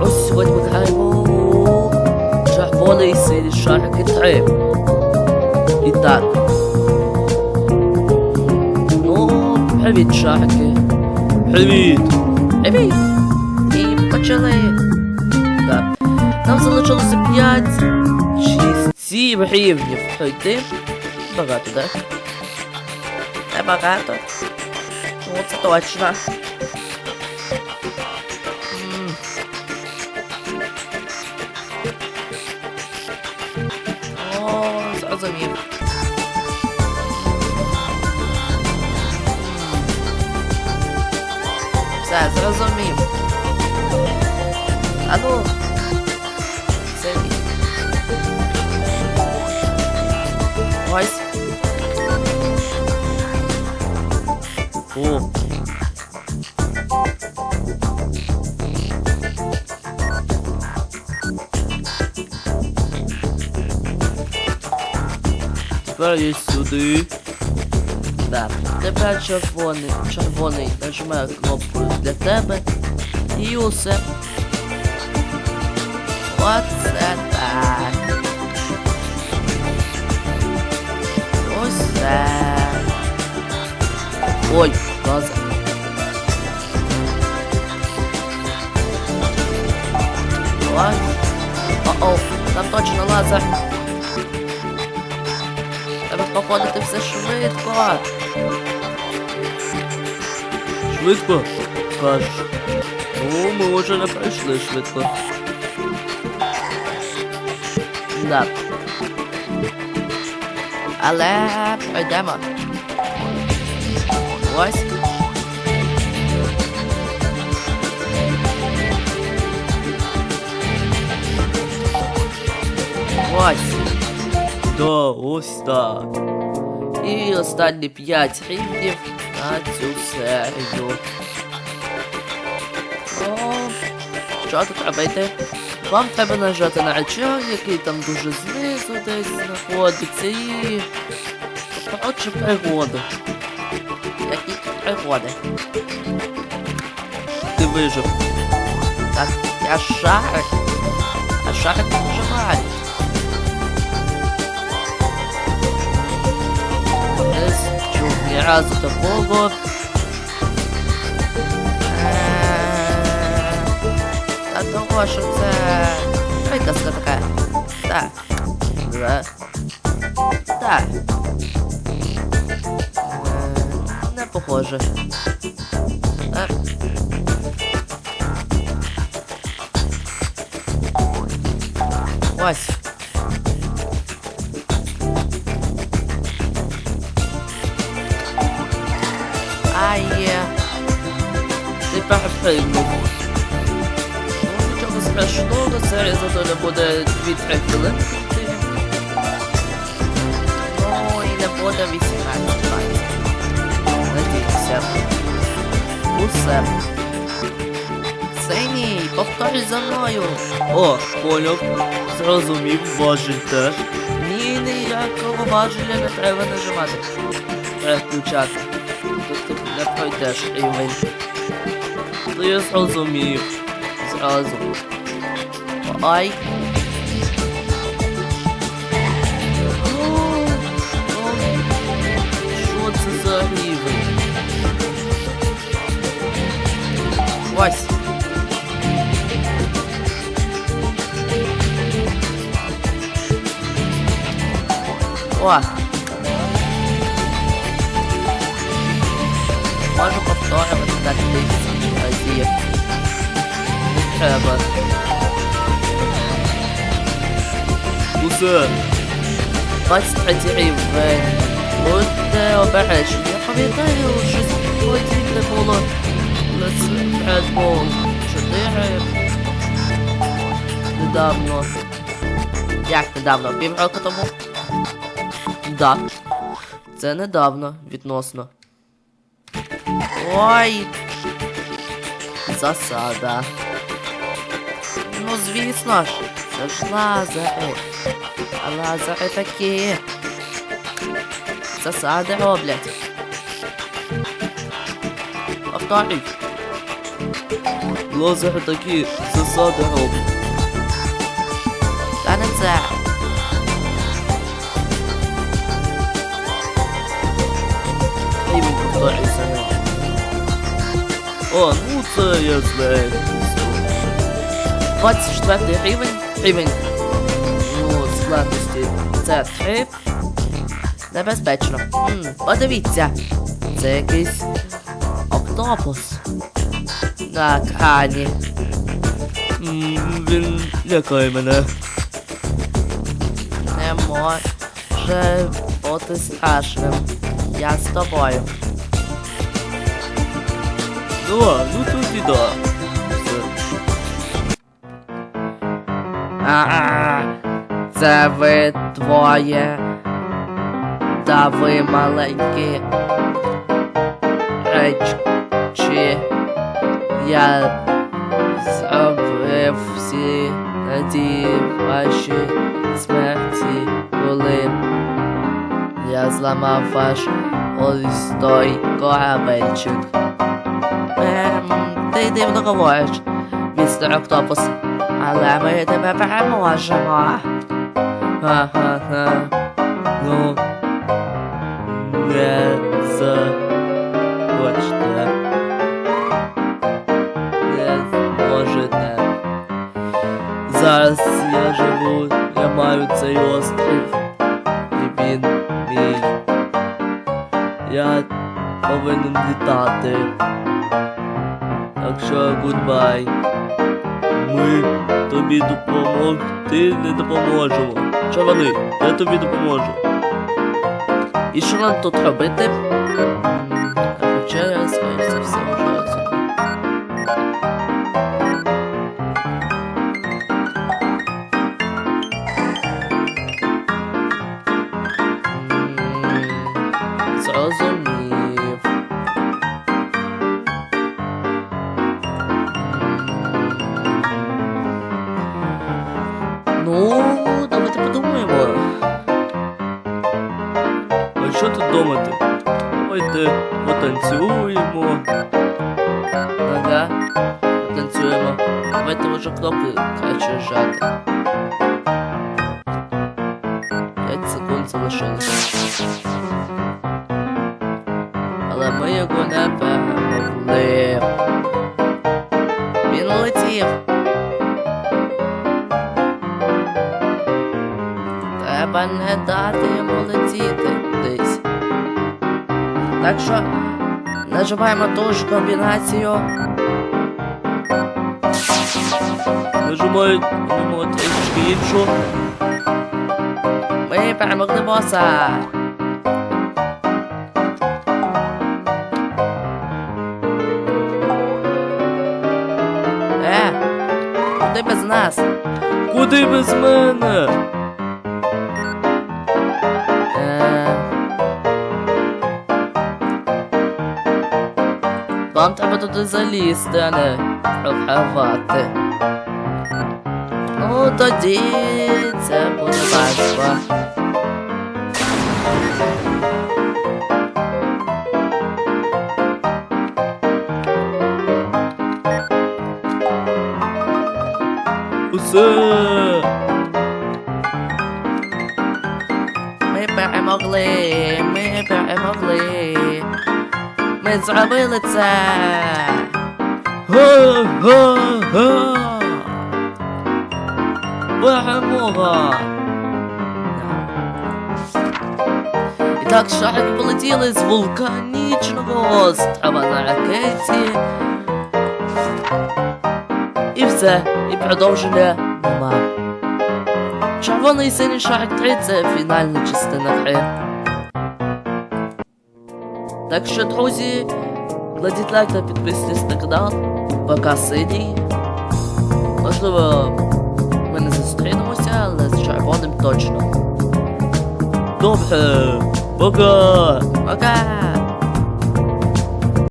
Ось сьогодні ми граємо червоний синій шарики 3. І так. Ну, привіт, шарики. Привіт. Привіт. І почали. Так. Нам залишилося 5, 6, 7 рівнів пройти. Багато, так? Небагато. Ну, це точно. О, зрозумів. Все, зрозумів. А ну. Це він. Тепер є сюди. Так, тепер червоний, червоний нажимає кнопку для тебе. І усе. Оце так. Усе. Ой, газа. Ой. О-о, там точно лазер. Походити все швидко. Швидко? Кажеш. Ну, ми вже не пройшли швидко. Да. Але пройдемо. Ось. Ось. Да, ось так. І останні 5 рівнів на цю серію. О, що тут робити? Вам треба нажати на речах, який там дуже знизу десь знаходиться і... Коротше, пригоди. Які пригоди? Ти вижив. Так, я шарик. А шарик виживає. Чув ні разу такого. Е, Та того, що це приказка така. Так. Да. Так. Е, Не похоже. Ось. Ти перепригнув. Ну, нічого страшного, це зато не буде 2-3 хвилини. Ну, і не буде 18 Надіюся. Усе. Синій, повторюй за мною. О, поняв. Зрозумів, важіль теж. Ні, ніякого важеля не треба нажимати. Переключати. Тут не пройдеш рівень. Ну я зрозумів. Зразу. Ай. О, о, Що це за рівень? Ось. О. Можу повторювати так. Не треба. Усе. 23 рівень. Будьте обережні. Я пам'ятаю, щось подібне було на Red Bull 4. Недавно. Як недавно? Півроку тому? Да. Це недавно, відносно. Ой. Засада. Ну, звісно ж, це ж лазери. А лазери такі. Засади роблять. Повторюй. Лозер такі засади робить. Та не це. О, ну це я знаю. 24 рівень. Рівень. Ну, складності. Це 3. Небезпечно. М, подивіться. Це якийсь октопус. На крані. Він лякає мене. Не може бути страшним. Я з тобою. Ну, а, ну тут і да. А, це ви двоє. Та ви маленькі речі. Я зробив всі надії ваші смерті, коли я зламав ваш ось той корабельчик. Ем, ти дивно говориш, містер Октопус, але ми тебе переможемо. Ха-ха-ха. Ну, не захочете. Не зможете. Зараз я живу, я маю цей острів. І він мій. Я повинен літати. Так що гудбай. Ми тобі допомогти не допоможемо. Чавали, я тобі допоможу. І що нам тут робити? Давайте потанцюємо. Ага, потанцюємо. Давайте може кнопки краще жати. 5 секунд залишилось. Але ми його не перемогли. Він летів. Треба не дати йому летіти. Так що нажимаємо ту ж комбінацію. Нажимаємо трішки іншу. Ми перемогли боса. Е, куди без нас? Куди без мене? Вам треба туди залізти, а не програвати. Ну тоді це буде важко. Усе! Ми перемогли, ми перемогли. Ми зробили це. Га-га-га! Перемога! І так шарики полетіли з вулканічного острова на ракеті. І все, і продовження нема. Червоний і синій шарик 3 це фінальна частина гри. Так що, друзі, кладіть лайк та підписуйтесь на канал. Пока синій. Можливо, ми не зустрінемося, але з червоним точно. Добре, пока! Пока!